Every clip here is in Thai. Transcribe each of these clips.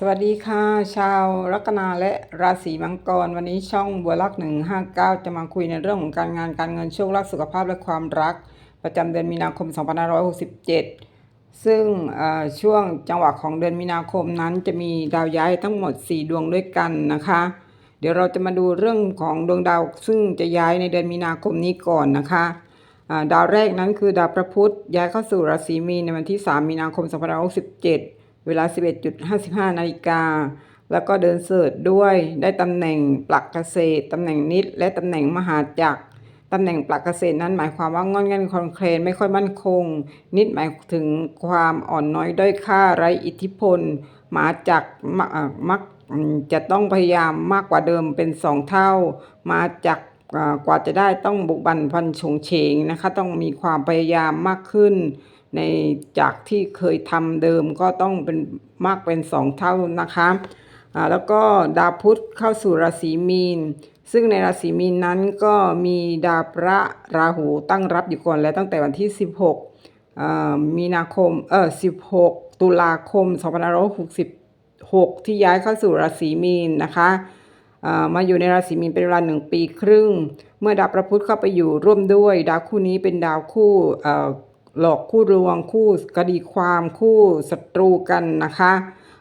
สวัสดีค่ะ ชาวลัคนาและราศีมังกร วันนี้ช่องบัวลักหนึ่งห้าเก้าจะมาคุยในเรื่องของการงานการเงินโชคลาภสุขภาพและความรัก ประจำเดือนมีนาคม 2567 ซึ่งเอ่อช่วงจังหวะของเดือนมีนาคมนั้นจะมีดาวย้ายทั้งหมด 4 ดวงด้วยกันนะคะ เดี๋ยวเราจะมาดูเรื่องของดวงดาวซึ่งจะย้ายในเดือนมีนาคมนี้ก่อนนะคะดาวแรกนั้นคือดาวพระพุธย้ายเข้าสู่ราศีมีนในวันที่ 3 มีนาคม 2567 เวลา 11.55 นาฬิกา แล้วก็เดินเสิร์ชด้วยได้ตำแหน่งปลักเกษตรตำแหน่งนิด และตำแหน่งมหาจักรตำแหน่งปลักเกษตรนั้นหมายความว่างอนเงันคอนเคลนไม่ค่อยมั่นคง นิดหมายถึงความอ่อนน้อยด้อยค่าไร้อิทธิพลมาจักม,มักจะต้องพยายามมากกว่าเดิมเป็นสองเท่า มาจากกว่าจะได้ต้องบุกบันพันฉงเฉงนะคะ ต้องมีความพยายามมากขึ้น ในจากที่เคยทำเดิมก็ต้องเป็นมากเป็นสองเท่านะคะอ่าแล้วก็ดาวพุธเข้าสู่ราศีมีน ซึ่งในราศีมีนนั้นก็มีดาวพระราหูตั้งรับอยู่ก่อนแล้วตั้งแต่วันที่ 16 มีนาคม เออ16 ตุลาคม 2566 ที่ย้ายเข้าสู่ราศีมีนนะคะมาอยู่ในราศีมีนเป็นเวลาหนึ่งปีครึ่ง เมื่อดาวพระพุธเข้าไปอยู่ร่วมด้วย ดาวคู่นี้เป็นดาวคู่เออ หลอกคู่รวงคู่คดีความคู่ศัตรูกันนะคะ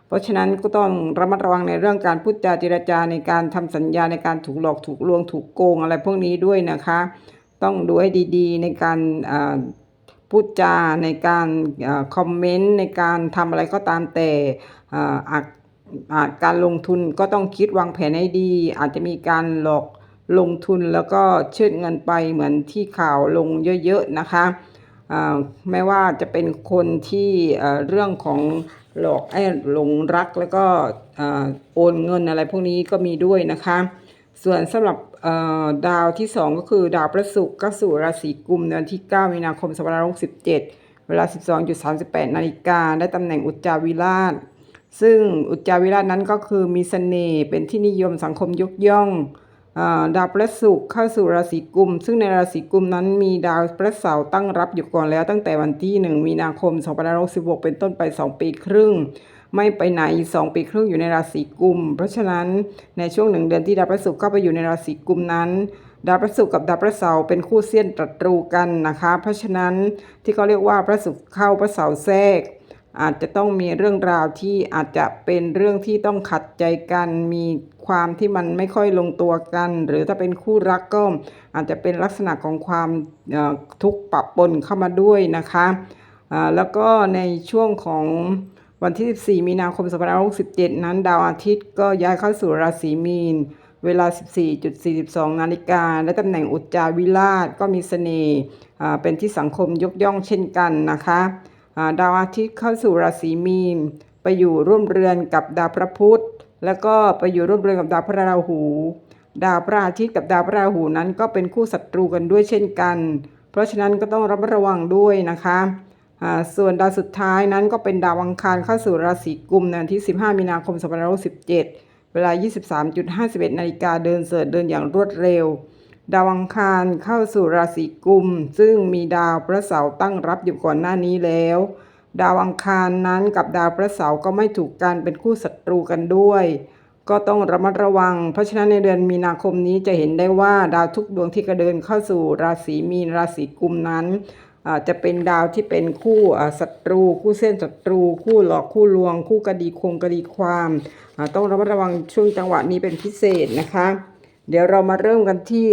เพราะฉะนั้นก็ต้องระมัดระวังในเรื่องการพูดจาเจรจาในการทำสัญญาในการถูกหลอกถูกลวงถูกโกงอะไรพวกนี้ด้วยนะคะ ต้องดูให้ดีๆในการพูดจาในการอคอมเมนต์ในการทำอะไรก็ตามแต่อาจอาจการลงทุนก็ต้องคิดวางแผนให้ดี อาจจะมีการหลอกลงทุนแล้วก็เชิดเงินไปเหมือนที่ข่าวลงเยอะๆนะคะ ไม่ว่าจะเป็นคนที่เรื่องของหลอกไอ้หลงรักแล้วก็โอนเงินอะไรพวกนี้ก็มีด้วยนะคะ ส่วนสำหรับดาวที่ 2 ก็คือดาวพระศุกร์ก็สู่ราศีกุมในวันที่ 9 มีนาคม2567 เวลา 12.38 นาฬิกาได้ตำแหน่งอุจจาวิราช ซึ่งอุจจาวิราชนั้นก็คือมีเสน่ห์เป็นที่นิยมสังคมยกย่อง ดาวพระศุกร์เข้าสู่ราศีกุม ซึ่งในราศีกุมนั้นมีดาวพระเสาร์ตั้งรับอยู่ก่อนแล้วตั้งแต่วันที่ 1 มีนาคม 2566 เป็นต้นไป 2 ปีครึ่ง ไม่ไปไหนสองปีครึ่งอยู่ในราศีกุม เพราะฉะนั้นในช่วงหนึ่งเดือนที่ดาวพระศุกร์เข้าไปอยู่ในราศีกุมนั้นดาวพระศุกร์กับดาวพระเสาร์เป็นคู่เสี้ยนตรัตรูกันนะคะ เพราะฉะนั้นที่เขาเรียกว่าพระศุกร์เข้าพระเสาร์แทรก อาจจะต้องมีเรื่องราวที่อาจจะเป็นเรื่องที่ต้องขัดใจกันมี ความที่มันไม่ค่อยลงตัวกัน หรือถ้าเป็นคู่รักก็อาจจะเป็นลักษณะของความทุกข์ปะปนเข้ามาด้วยนะคะแล้วก็ในช่วงของวันที่ 14 มีนาคม 2567 นั้น ดาวอาทิตย์ก็ย้ายเข้าสู่ราศีมีน เวลา 14.42 นาฬิกา และตำแหน่งอุจจาวิราชก็มีเสน่ห์เป็นที่สังคมยกย่องเช่นกันนะคะดาวอาทิตย์เข้าสู่ราศีมีน ไปอยู่ร่วมเรือนกับดาวพระพุธ แล้วก็ไปอยู่ร่วมเรือนกับดาวพระราหู ดาวพระอาทิตย์กับดาวพระราหูนั้นก็เป็นคู่ศัตรูกันด้วยเช่นกัน เพราะฉะนั้นก็ต้องระมัดระวังด้วยนะคะส่วนดาวสุดท้ายนั้นก็เป็นดาวอังคารเข้าสู่ราศีกุมในวันที่ 15 มีนาคม 2567 เวลา 23.51 นาฬิกาเดินเสิร์ชเดินอย่างรวดเร็ว ดาวอังคารเข้าสู่ราศีกุม ซึ่งมีดาวพระเสาร์ตั้งรับอยู่ก่อนหน้านี้แล้ว ดาวอังคารนั้นกับดาวพระเสาร์ก็ไม่ถูกกันเป็นคู่ศัตรูกันด้วย ก็ต้องระมัดระวัง เพราะฉะนั้นในเดือนมีนาคมนี้จะเห็นได้ว่าดาวทุกดวงที่กระเดินเข้าสู่ราศีมีนราศีกุมนั้นจะเป็นดาวที่เป็นคู่ศัตรู คู่เส้นศัตรู คู่หลอกคู่ลวง คู่คดีคงคดีความ ต้องระมัดระวังช่วงจังหวะนี้เป็นพิเศษนะคะ เดี๋ยวเรามาเริ่มกันที่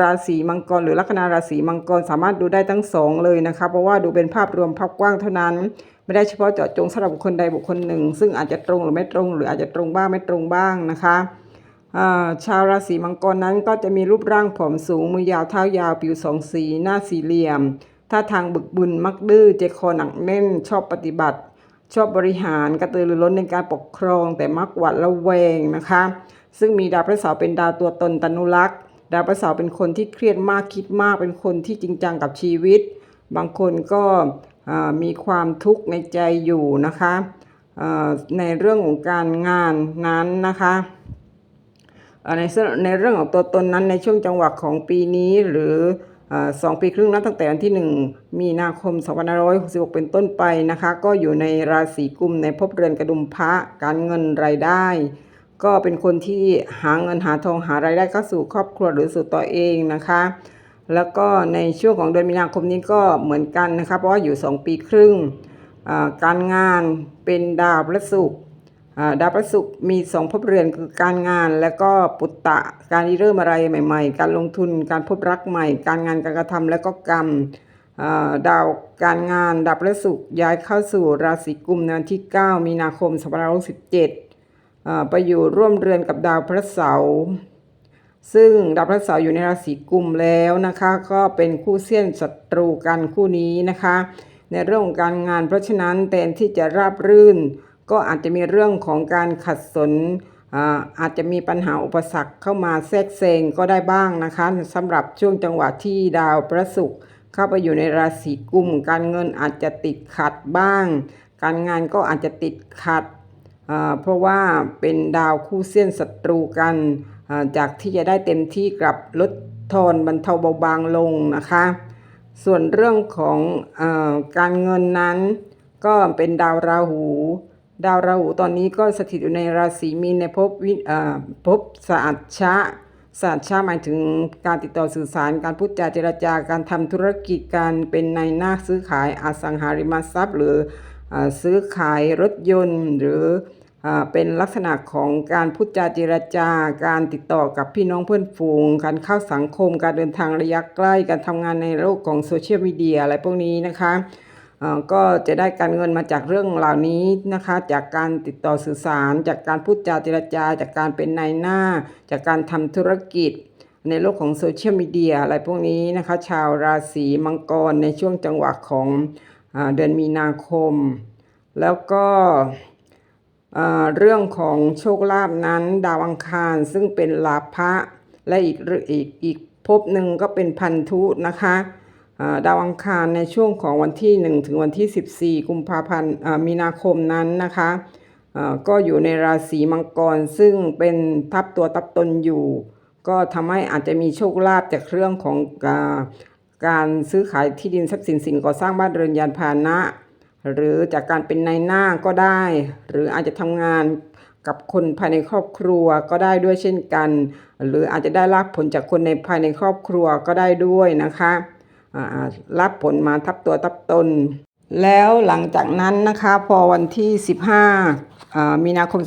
ราศีมังกร หรือลัคนาราศีมังกรสามารถดูได้ทั้งสองเลยนะคะเพราะว่าดูเป็นภาพรวมภาพกว้างเท่านั้น ไม่ได้เฉพาะเจาะจงสำหรับบุคคลใดบุคคลหนึ่ง ซึ่งอาจจะตรงหรือไม่ตรง หรืออาจจะตรงบ้างไม่ตรงบ้างนะคะชาวราศีมังกรนั้นก็จะมีรูปร่างผอมสูงมือยาวเท้ายาวผิวสองสี หน้าสี่เหลี่ยมท่าทางบึกบึนมักดื้อใจคอหนักแน่นชอบปฏิบัติ ชอบบริหารกระตือรือร้นในการปกครอง แต่มักหวาดระแวงนะคะ ซึ่งมีดาวพระเสาร์เป็นดาวตัวตนตนุรักษ์ ดาวพระเสาร์เป็นคนที่เครียดมากคิดมาก เป็นคนที่จริงจังกับชีวิต บางคนก็มีความทุกข์ในใจอยู่นะคะในเรื่องของการงานนั้นนะคะในเรื่องในเรื่องของตัวตนนั้นในช่วงจังหวะของปีนี้หรือสองปีครึ่งนับตั้งแต่วันที่ 1 มีนาคม 2566 เป็นต้นไปนะคะ ก็อยู่ในราศีกุมในภพเรือนกระดุมพระการเงินรายได้ ก็เป็นคนที่หาเงินหาทองหารายได้เข้าสู่ครอบครัวหรือสู่ตัวเองนะคะ แล้วก็ในช่วงของเดือนมีนาคมนี้ก็เหมือนกันนะคะเพราะว่าอยู่ 2 ปีครึ่งการงานเป็นดาวพระศุกร์ดาวพระศุกร์มีสองภพเรือนคือการงานและก็ปุตตะการเริ่มอะไรใหม่ ๆ การลงทุนการพบรักใหม่ การงานการกระทำและก็กรรมดาวการงานดาวพระศุกร์ย้ายเข้าสู่ราศีกุมในวันที่ 9 มีนาคม2567อ่า ไปอยู่ร่วมเรือนกับดาวพระเสาร์ซึ่งดาวพระเสาร์อยู่ในราศีกุมแล้วนะคะ ก็เป็นคู่เสี้ยนศัตรูกันคู่นี้นะคะ ในเรื่องการงานเพราะฉะนั้นแทนที่จะราบรื่น ก็อาจจะมีเรื่องของการขัดสนอาจจะมีปัญหาอุปสรรคเข้ามาแทรกแซงก็ได้บ้างนะคะสำหรับช่วงจังหวะที่ดาวพระศุกร์เข้าไปอยู่ในราศีกุม การเงินอาจจะติดขัดบ้าง การงานก็อาจจะติดขัด เพราะว่าเป็นดาวคู่เสี้ยนศัตรูกันจากที่จะได้เต็มที่กลับลดทอนบรรเทาเบาบางลงนะคะ ส่วนเรื่องของอการเงินนั้น ก็เป็นดาวราหู ดาวราหูตอนนี้ก็สถิตอยู่ในราศีมีนในภพวิภพสหัชชะสหัชชะหมายถึงการติดต่อสื่อสารการพูดจาเจรจาการทำธุรกิจการเป็นในหน้าซื้อขายอสังหาริมทรัพย์ หรือ ซื้อขายรถยนต์ หรือเป็นลักษณะของการพูดจาเจรจาการติดต่อกับพี่น้องเพื่อนฝูง การเข้าสังคม การเดินทางระยะใกล้ การทำงานในโลกของโซเชียลมีเดียอะไรพวกนี้นะคะก็จะได้การเงินมาจากเรื่องเหล่านี้นะคะ จากการติดต่อสื่อสาร จากการพูดจาเจรจา จากการเป็นนายหน้า จากการทำธุรกิจ ในโลกของโซเชียลมีเดียอะไรพวกนี้นะคะ ชาวราศีมังกรในช่วงจังหวะของ เดือนมีนาคม แล้วก็เรื่องของโชคลาภนั้นดาวอังคารซึ่งเป็นลาภะและอีกอีกอีกภพหนึ่งก็เป็นพันธุนะคะดาวอังคารในช่วงของวันที่ 1 ถึงวันที่ 14 กุมภาพันธ์มีนาคมนั้นนะคะก็อยู่ในราศีมังกรซึ่งเป็นทับตัวทับตนอยู่ ก็ทำให้อาจจะมีโชคลาภจากเรื่องของ การซื้อขายที่ดินทรัพย์สินสิ่งก่อสร้างบ้านเรือนยานพาหนะ หรือจากการเป็นนายหน้าก็ได้ หรืออาจจะทำงานกับคนภายในครอบครัวก็ได้ด้วยเช่นกัน หรืออาจจะได้รับผลจากคนในภายในครอบครัวก็ได้ด้วยนะคะรับผลมาทับตัวทับตน แล้วหลังจากนั้นนะคะพอวันที่ 15อ่ามีนาคม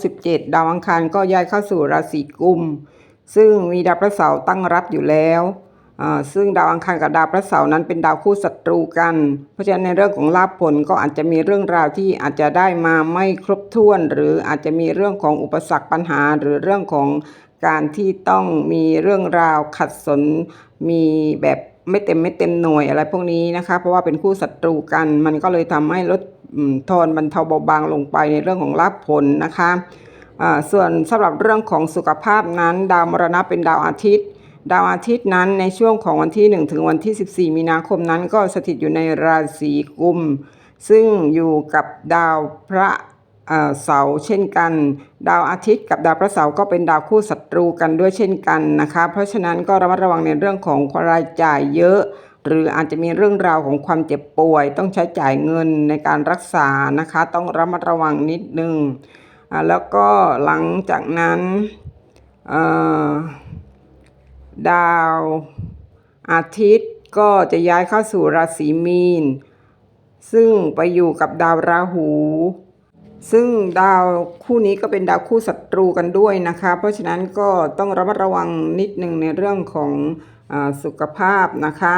2567 ดาวอังคารก็ย้ายเข้าสู่ราศีกุม ซึ่งมีดาวพระเสาร์ตั้งรับอยู่แล้ว ซึ่งดาวอังคารกับดาวพระเสาร์นั้นเป็นดาวคู่ศัตรูกัน เพราะฉะนั้นในเรื่องของลาภผลก็อาจจะมีเรื่องราวที่อาจจะได้มาไม่ครบถ้วน หรืออาจจะมีเรื่องของอุปสรรคปัญหา หรือเรื่องของการที่ต้องมีเรื่องราวขัดสนมีแบบไม่เต็มไม่เต็มหน่วยอะไรพวกนี้นะคะ เพราะว่าเป็นคู่ศัตรูกัน มันก็เลยทำให้ลดทอนบรรเทาเบาบางลงไปในเรื่องของลาภผลนะคะอ่าส่วนสำหรับเรื่องของสุขภาพนั้น ดาวมรณะเป็นดาวอาทิตย์ ดาวอาทิตย์นั้นในช่วงของวันที่ 1 ถึงวันที่ 14 มีนาคมนั้นก็สถิตอยู่ในราศีกุม ซึ่งอยู่กับดาวพระเสาร์เช่นกัน ดาวอาทิตย์กับดาวพระเสาร์ก็เป็นดาวคู่ศัตรูกันด้วยเช่นกันนะคะ เพราะฉะนั้นก็ระมัดระวังในเรื่องของรายจ่ายเยอะ หรืออาจจะมีเรื่องราวของความเจ็บป่วย ต้องใช้จ่ายเงินในการรักษานะคะ ต้องระมัดระวังนิดนึงอ่าแล้วก็หลังจากนั้นเอ่อ ดาว อาทิตย์ก็จะย้ายเข้าสู่ราศีมีน ซึ่งไปอยู่กับดาวราหู ซึ่งดาวคู่นี้ก็เป็นดาวคู่ศัตรูกันด้วยนะคะ เพราะฉะนั้นก็ต้องระมัดระวังนิดนึงในเรื่องของอสุขภาพนะคะ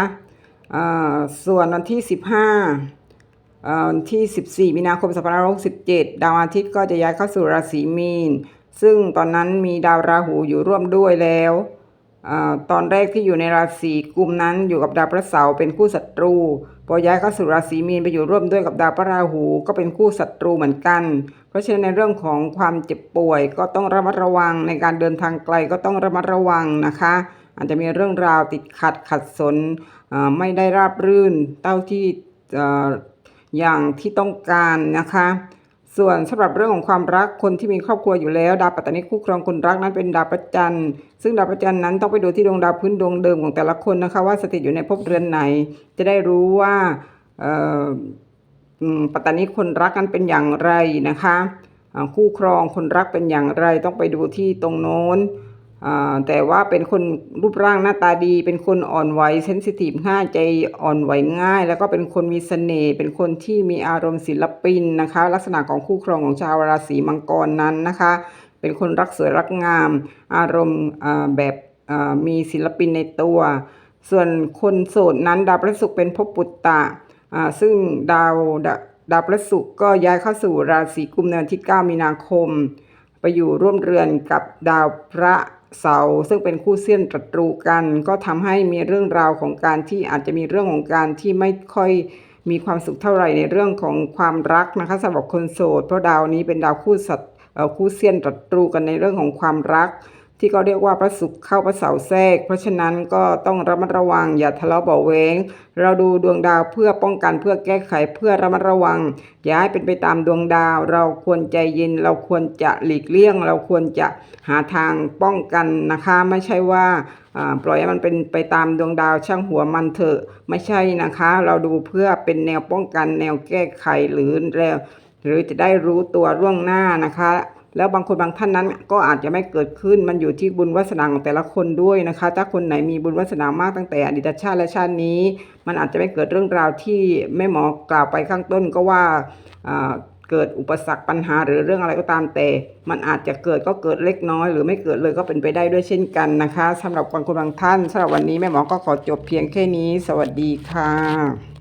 ส่วนวันที่ 15เอ่อวันที่ 14 มีนาคม2567 ดาวอาทิตย์ก็จะย้ายเข้าสู่ราศีมีน ซึ่งตอนนั้นมีดาวราหูอยู่ร่วมด้วยแล้ว อตอนแรกที่อยู่ในราศีกุมนั้นอยู่กับดาวพระเสาร์เป็นคู่ศัตรู พอย้ายเข้าสู่ราศีมีนไปอยู่ร่วมด้วยกับดาวพระราหูก็เป็นคู่ศัตรูเหมือนกัน เพราะฉะนั้นในเรื่องของความเจ็บป่วยก็ต้องระมัดระวังในการเดินทางไกลก็ต้องระมัดระวังนะคะ อาจจะมีเรื่องราวติดขัดขัดสนไม่ได้ราบรื่นเท่าที่อย่างที่ต้องการนะคะ ส่วนสำหรับเรื่องของความรักคนที่มีครอบครัวอยู่แล้ว ดาวปัตตานีคู่ครองคนรักนั้นเป็นดาวประจันซึ่งดาวประจันนั้นต้องไปดูที่ดวงดาวพื้นดวงเดิมของแต่ละคนนะคะว่าสถิตอยู่ในภพเรือนไหน จะได้รู้ว่าอืมปัตตานีคนรักกันเป็นอย่างไรนะคะคู่ครองคนรักเป็นอย่างไรต้องไปดูที่ตรงโน้น แต่ว่าเป็นคนรูปร่างหน้าตาดี เป็นคนอ่อนไหวเซนซิทีฟง่ายใจอ่อนไหวง่าย แล้วก็เป็นคนมีเสน่ห์เป็นคนที่มีอารมณ์ศิลปินนะคะ ลักษณะของคู่ครองของชาวราศีมังกรนั้นนะคะ เป็นคนรักสวยรักงาม อารมณ์แบบมีศิลปินในตัว ส่วนคนโสดนั้นดาวพฤหัสเป็นภพปุตตะซึ่งดาวดาดาวพฤหัสก็ย้ายเข้าสู่ราศีกุมในวันที่ 9 มีนาคม ไปอยู่ร่วมเรือนกับดาวพระ เสาซึ่งเป็นคู่เสี้ยนตรัตรูกัน ก็ทำให้มีเรื่องราวของการที่อาจจะมีเรื่องของการที่ไม่ค่อยมีความสุขเท่าไหร่ในเรื่องของความรักนะคะสำหรับคนโสด เพราะดาวนี้เป็นดาวคู่สัตว์คู่เสี้ยนตรัตรูกันในเรื่องของความรัก ที่เขาเรียกว่าพระศุกร์เข้าพระเสาร์แทรก เพราะฉะนั้นก็ต้องระมัดระวังอย่าทะเลาะเบาะแวงเราดูดวงดาวเพื่อป้องกันเพื่อแก้ไขเพื่อระมัดระวัง อย่าให้เป็นไปตามดวงดาว เราควรใจเย็นเราควรจะหลีกเลี่ยง เราควรจะหาทางป้องกันนะคะ ไม่ใช่ว่าปล่อยให้มันเป็นไปตามดวงดาวช่างหัวมันเถอะไม่ใช่นะคะ เราดูเพื่อเป็นแนวป้องกันแนวแก้ไขหรือแนวหรือจะได้รู้ตัวล่วงหน้านะคะ แล้วบางคนบางท่านนั้นก็อาจจะไม่เกิดขึ้นมันอยู่ที่บุญวาสนาของแต่ละคนด้วยนะคะ ถ้าคนไหนมีบุญวาสนามากตั้งแต่อดีตชาติและชาตินี้ มันอาจจะไม่เกิดเรื่องราวที่แม่หมอกล่าวไปข้างต้นก็ว่าอ่าเกิดอุปสรรคปัญหาหรือเรื่องอะไรก็ตามแต่ มันอาจจะเกิดก็เกิดเล็กน้อย หรือไม่เกิดเลยก็เป็นไปได้ด้วยเช่นกันนะคะสำหรับบางคนบางท่านสำหรับวันนี้แม่หมอก็ขอจบเพียงแค่นี้ สวัสดีค่ะ